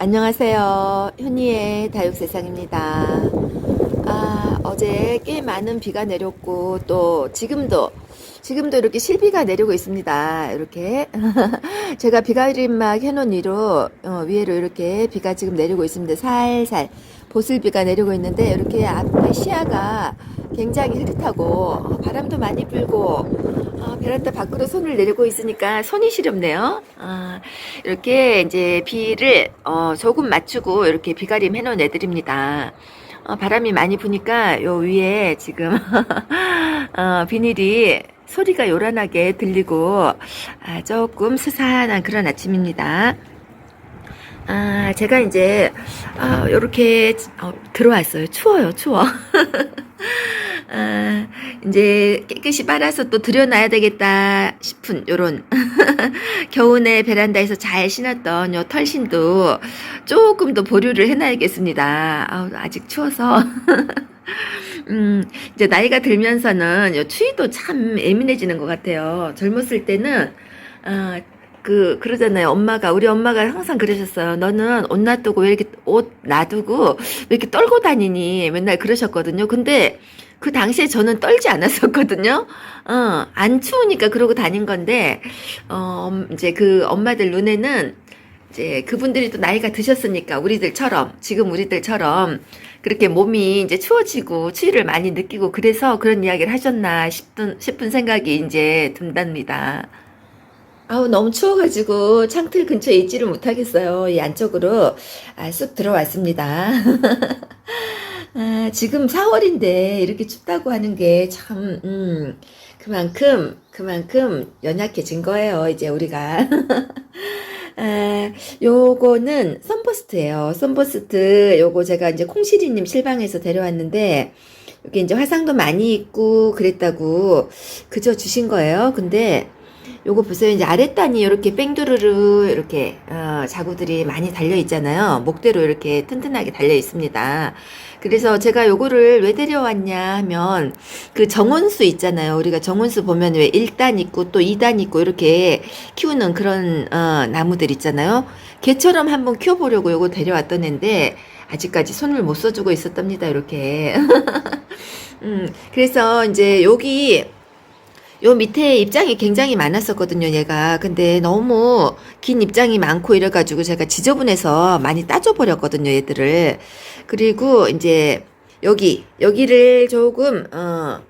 안녕하세요. 현이의 다육세상입니다. 아, 어제 꽤 많은 비가 내렸고, 또 지금도, 지금도 이렇게 실비가 내리고 있습니다. 이렇게. 제가 비가림막 해놓은 위로, 어, 위로 이렇게 비가 지금 내리고 있습니다. 살살 보슬비가 내리고 있는데, 이렇게 앞에 시야가 굉장히 흐릿하고, 어, 바람도 많이 불고, 아, 베란다 밖으로 손을 내리고 있으니까 손이 시렵네요. 아, 이렇게 이제 비를 어, 조금 맞추고 이렇게 비가림 해놓은 애들입니다. 어, 바람이 많이 부니까 요 위에 지금 어, 비닐이 소리가 요란하게 들리고 아, 조금 스산한 그런 아침입니다. 아, 제가 이제 아, 요렇게 어, 들어왔어요. 추워요, 추워. 아, 이제 깨끗이 빨아서 또 들여놔야 되겠다 싶은 요런 겨우내 베란다에서 잘 신었던 요 털신도 조금 더 보류를 해놔야겠습니다. 아우, 아직 추워서. 음, 이제 나이가 들면서는 요 추위도 참 예민해지는 것 같아요. 젊었을 때는, 아, 그, 그러잖아요. 엄마가, 우리 엄마가 항상 그러셨어요. 너는 옷 놔두고 왜 이렇게 옷 놔두고 왜 이렇게 떨고 다니니? 맨날 그러셨거든요. 근데 그 당시에 저는 떨지 않았었거든요. 어, 안 추우니까 그러고 다닌 건데, 어, 엄- 이제 그 엄마들 눈에는 이제 그분들이 또 나이가 드셨으니까 우리들처럼, 지금 우리들처럼 그렇게 몸이 이제 추워지고 추위를 많이 느끼고 그래서 그런 이야기를 하셨나 싶은, 싶은 생각이 이제 든답니다. 아우 너무 추워가지고 창틀 근처에 있지를 못하겠어요. 이 안쪽으로 아, 쑥 들어왔습니다. 아, 지금 4월인데 이렇게 춥다고 하는 게 참, 음, 그만큼, 그만큼 연약해진 거예요. 이제 우리가. 아, 요거는 썬버스트예요. 썬버스트 요거 제가 이제 콩시리님 실방에서 데려왔는데 여기 이제 화상도 많이 있고 그랬다고 그저 주신 거예요. 근데 요거 보세요. 이제 아랫단이 이렇게 뺑두르르 이렇게 어, 자구들이 많이 달려 있잖아요. 목대로 이렇게 튼튼하게 달려 있습니다. 그래서 제가 요거를 왜 데려왔냐 하면 그 정원수 있잖아요. 우리가 정원수 보면 왜 1단 있고 또 2단 있고 이렇게 키우는 그런 어, 나무들 있잖아요. 걔처럼 한번 키워보려고 요거 데려왔던 애인데 아직까지 손을 못 써주고 있었답니다. 이렇게. 음, 그래서 이제 여기 요 밑에 입장이 굉장히 많았었거든요, 얘가. 근데 너무 긴 입장이 많고 이래가지고 제가 지저분해서 많이 따줘버렸거든요, 얘들을. 그리고 이제 여기, 여기를 조금, 어,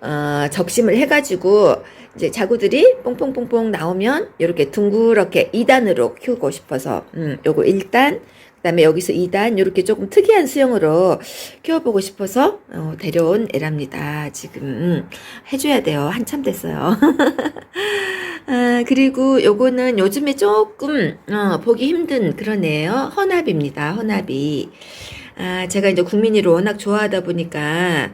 어, 적심을 해가지고 이제 자구들이 뽕뽕뽕뽕 나오면 이렇게 둥그렇게 2단으로 키우고 싶어서, 음, 요거 1단, 그 다음에 여기서 2단, 이렇게 조금 특이한 수영으로 키워보고 싶어서 어, 데려온 애랍니다. 지금 음, 해줘야 돼요. 한참 됐어요. 아, 그리고 요거는 요즘에 조금 어, 보기 힘든 그런 애예요. 허납입니다. 허납이. 아, 제가 이제 국민이를 워낙 좋아하다 보니까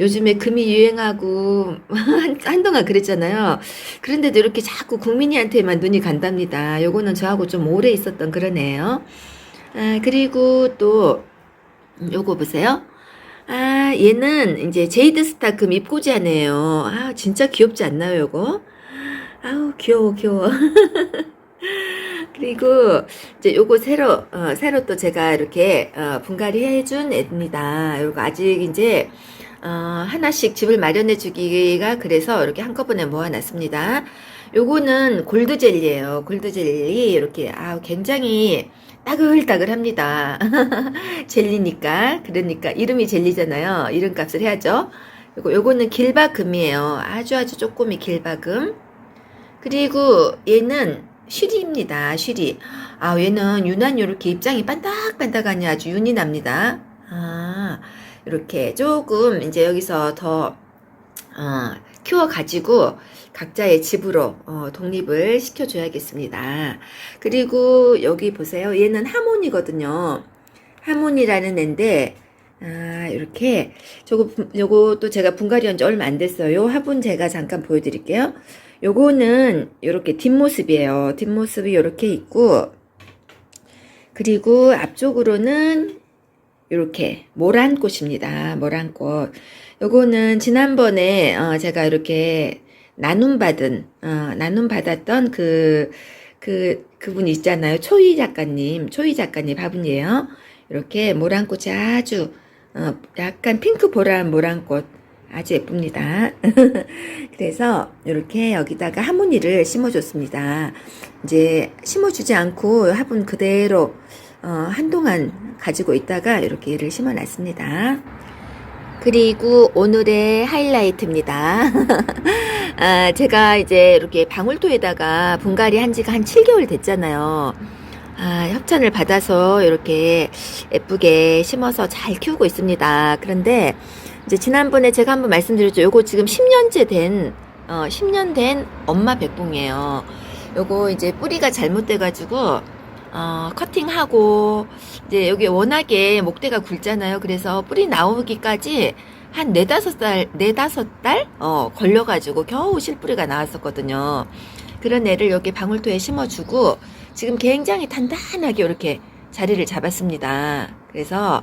요즘에 금이 유행하고 한, 한동안 그랬잖아요. 그런데도 이렇게 자꾸 국민이한테만 눈이 간답니다. 요거는 저하고 좀 오래 있었던 그런 애예요. 아, 그리고 또 음, 요거 보세요. 아, 얘는 이제 제이드 스타 금 입고자네요. 아, 진짜 귀엽지 않나요, 요거? 아우, 귀여워, 귀여워. 그리고 이제 요거 새로, 어, 새로 또 제가 이렇게, 어, 분갈이 해준 애입니다. 요거 아직 이제, 어, 하나씩 집을 마련해 주기가 그래서 이렇게 한꺼번에 모아놨습니다. 요거는 골드 젤리예요. 골드 젤리. 이렇게, 아, 굉장히 따글따글합니다. 젤리니까. 그러니까 이름이 젤리잖아요. 이름값을 해야죠. 요거, 요거는 길바금이에요. 아주 아주 쪼꼬미 길바금. 그리고 얘는 쉬리입니다. 쉬리. 아, 얘는 유난히 이렇게 입장이 반딱반딱하니 아주 윤이 납니다. 아, 이렇게 조금 이제 여기서 더, 어, 키워 가지고 각자의 집으로 어, 독립을 시켜줘야겠습니다. 그리고 여기 보세요. 얘는 하모니거든요. 하모니라는 애인데, 아, 이렇게, 저거, 분- 요거 또 제가 분갈이 한 지 얼마 안 됐어요. 화분 제가 잠깐 보여드릴게요. 요거는 이렇게 뒷모습이에요. 뒷모습이 이렇게 있고, 그리고 앞쪽으로는 이렇게 모란 꽃입니다. 모란 꽃. 요거는 지난번에 어, 제가 이렇게 나눔 받은 어, 나눔 받았던 그 그 그분 있잖아요. 초이 작가님, 초이 작가님 화분이에요. 이렇게 모란꽃이 아주 어, 약간 핑크 보라 모란꽃 아주 예쁩니다. 그래서 이렇게 여기다가 하모니를 심어줬습니다. 이제 심어주지 않고 화분 그대로 어, 한동안 가지고 있다가 이렇게 얘를 심어 놨습니다. 그리고 오늘의 하이라이트입니다. 아, 제가 이제 이렇게 방울토에다가 분갈이 한 지가 한 7개월 됐잖아요. 아, 협찬을 받아서 이렇게 예쁘게 심어서 잘 키우고 있습니다. 그런데 이제 지난번에 제가 한번 말씀드렸죠. 요거 지금 10년째 된, 어, 10년 된 엄마 백봉이에요. 요거 이제 뿌리가 잘못돼가지고, 어, 커팅하고, 이제 여기 워낙에 목대가 굵잖아요. 그래서 뿌리 나오기까지 한 네다섯 달, 네다섯 달? 어, 걸려가지고 겨우 실뿌리가 나왔었거든요. 그런 애를 여기 방울토에 심어주고, 지금 굉장히 단단하게 이렇게 자리를 잡았습니다. 그래서,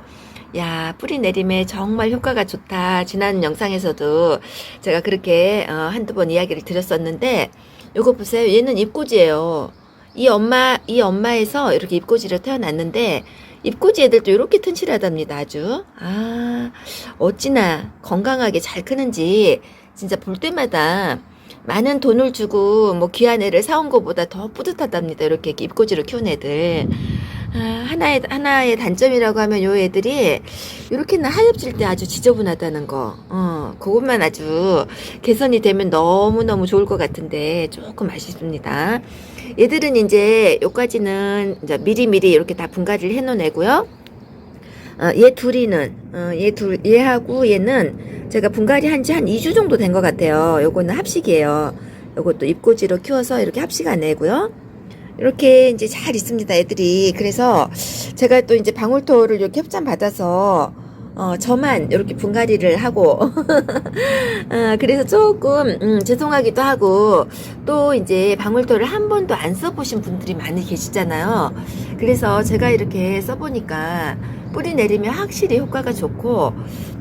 야, 뿌리 내림에 정말 효과가 좋다. 지난 영상에서도 제가 그렇게 어, 한두 번 이야기를 드렸었는데, 요거 보세요. 얘는 입꼬지예요. 이 엄마, 이 엄마에서 이렇게 입꼬지로 태어났는데, 입꼬지 애들도 이렇게 튼실하답니다. 아주. 아, 어찌나 건강하게 잘 크는지, 진짜 볼 때마다 많은 돈을 주고 뭐 귀한 애를 사온 것보다 더 뿌듯하답니다. 이렇게 입꼬지로 키운 애들. 아, 하나의 하나의 단점이라고 하면 요 애들이 이렇게는 하엽질 때 아주 지저분하다는 거. 어, 그것만 아주 개선이 되면 너무 너무 좋을 것 같은데 조금 아쉽습니다. 얘들은 이제 요까지는 이제 미리 미리 이렇게 다 분갈이를 해놓은 애고요. 어, 얘 둘이는 어, 얘 둘 얘하고 얘는 제가 분갈이 한 지 한 2주 정도 된 것 같아요. 요거는 합식이에요. 요것도 입꼬지로 키워서 이렇게 합식한 애고요. 이렇게 이제 잘 있습니다, 애들이. 그래서 제가 또 이제 방울토를 이렇게 협찬 받아서 어, 저만 이렇게 분갈이를 하고, 어, 그래서 조금, 음, 죄송하기도 하고, 또 이제 방울토를 한 번도 안 써보신 분들이 많이 계시잖아요. 그래서 제가 이렇게 써보니까 뿌리 내리면 확실히 효과가 좋고,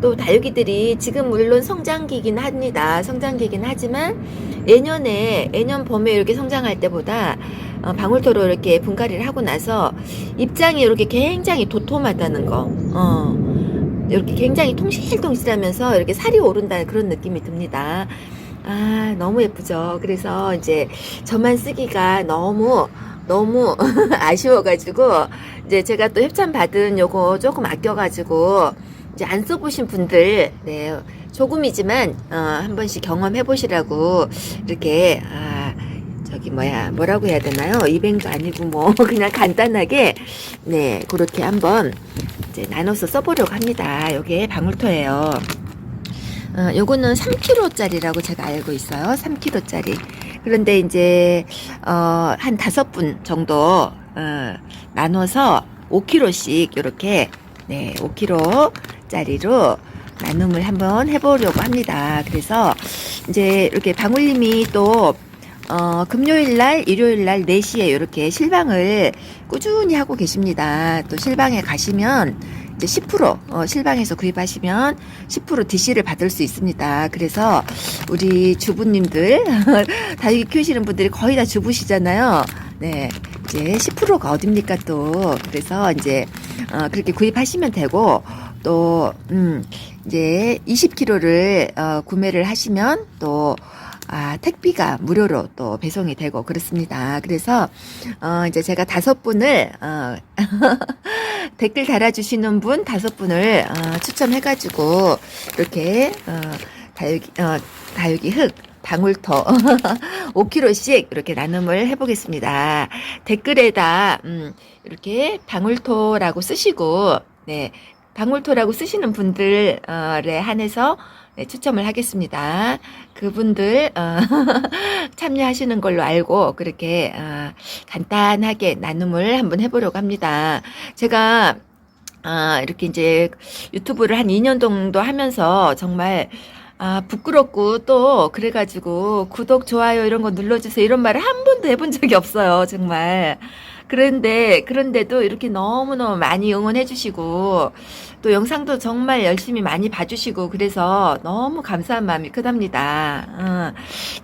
또 다육이들이 지금 물론 성장기긴 합니다. 성장기긴 하지만, 예년에, 예년 봄에 이렇게 성장할 때보다, 어, 방울토로 이렇게 분갈이를 하고 나서 입장이 이렇게 굉장히 도톰하다는 거, 어, 이렇게 굉장히 통실통실하면서 이렇게 살이 오른다는 그런 느낌이 듭니다. 아, 너무 예쁘죠. 그래서 이제 저만 쓰기가 너무, 너무 아쉬워가지고, 이제 제가 또 협찬 받은 요거 조금 아껴가지고, 이제 안 써보신 분들, 네, 조금이지만, 어, 한 번씩 경험해 보시라고, 이렇게, 아, 저기 뭐야 뭐라고 해야 되나요? 이뱅도 아니고 뭐 그냥 간단하게 네 그렇게 한번 이제 나눠서 써보려고 합니다. 요게 방울토예요. 어, 요거는 3kg짜리라고 제가 알고 있어요. 3kg짜리. 그런데 이제 어, 한 다섯 분 정도 어, 나눠서 5kg씩 이렇게 네 5kg짜리로 나눔을 한번 해보려고 합니다. 그래서 이제 이렇게 방울님이 또 어, 금요일 날, 일요일 날 4시에 이렇게 실방을 꾸준히 하고 계십니다. 또 실방에 가시면 이제 10% 어, 실방에서 구입하시면 10% DC를 받을 수 있습니다. 그래서 우리 주부님들 다육이 키우시는 분들이 거의 다 주부시잖아요. 네. 이제 10%가 어딥니까 또. 그래서 이제 어, 그렇게 구입하시면 되고 또 음, 이제 20kg를 어, 구매를 하시면 또 아, 택비가 무료로 또 배송이 되고 그렇습니다. 그래서 어 이제 제가 다섯 분을 어 댓글 달아주시는 분 다섯 분을 어, 추첨해가지고 이렇게 어 다육이 어 다육이 흙 방울토 5kg씩 이렇게 나눔을 해보겠습니다. 댓글에다 음, 이렇게 방울토라고 쓰시고 네 방울토라고 쓰시는 분들에 한해서 네, 추첨을 하겠습니다. 그분들 어, 참여하시는 걸로 알고 그렇게 어, 간단하게 나눔을 한번 해보려고 합니다. 제가 아, 이렇게 이제 유튜브를 한 2년 정도 하면서 정말 아, 부끄럽고 또 그래가지고 구독, 좋아요 이런 거 눌러주세요 이런 말을 한 번도 해본 적이 없어요. 정말. 그런데, 그런데도 이렇게 너무너무 많이 응원해 주시고 또 영상도 정말 열심히 많이 봐주시고 그래서 너무 감사한 마음이 크답니다. 어,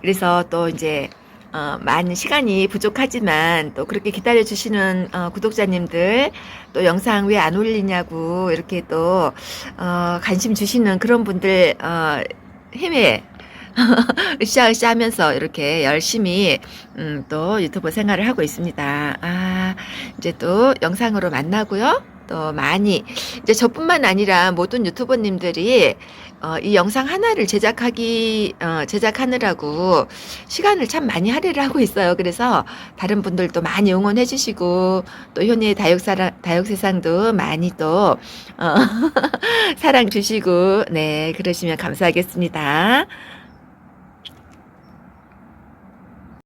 그래서 또 이제 어, 많은 시간이 부족하지만 또 그렇게 기다려 주시는 어, 구독자님들 또 영상 왜 안 올리냐고 이렇게 또 어, 관심 주시는 그런 분들 어, 힘에 으쌰으쌰 하면서 이렇게 열심히 음, 또 유튜브 생활을 하고 있습니다. 아, 이제 또 영상으로 만나고요. 또 많이 이제 저뿐만 아니라 모든 유튜버님들이 어, 이 영상 하나를 제작하기 어, 제작하느라고 시간을 참 많이 할애를 하고 있어요. 그래서 다른 분들도 많이 응원해 주시고 또 현이의 다육사랑 다육세상도 많이 또 어, 사랑 주시고 네 그러시면 감사하겠습니다.